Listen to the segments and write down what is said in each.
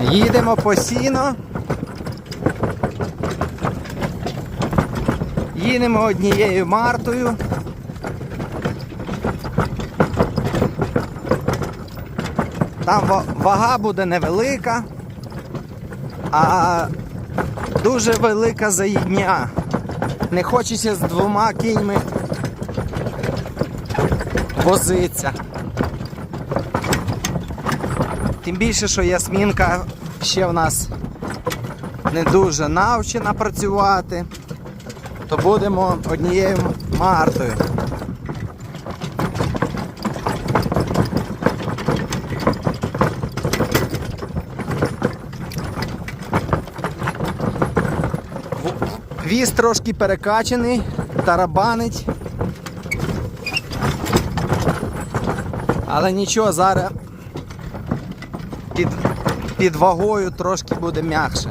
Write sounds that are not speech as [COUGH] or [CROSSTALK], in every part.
Їдемо по сіно. Їдемо однією мартою. Там вага буде невелика, а дуже велика заїдня. Не хочеться з двома кіньми возиться. Тим більше, що Ясмінка ще в нас не дуже навчена працювати, то будемо однією мартою. Віз трошки перекачаний, тарабанить. Але нічого, зараз під, під вагою трошки буде м'якше.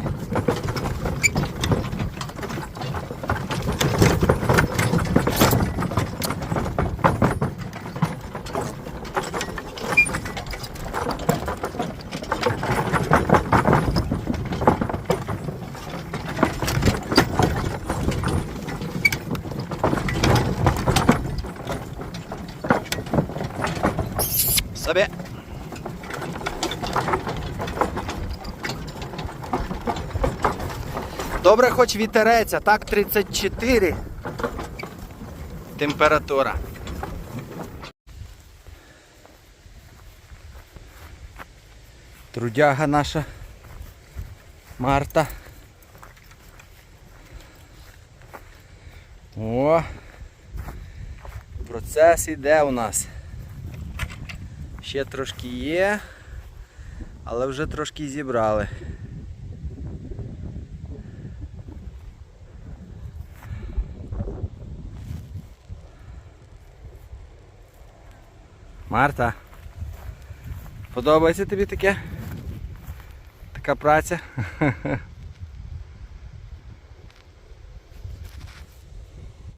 Собі. Добре, хоч вітерець, а так 34 температура. Трудяга наша Марта. О! Процес іде у нас. Ще трошки є, але вже трошки зібрали. Марта, подобається тобі таке? Така праця? [LAUGHS]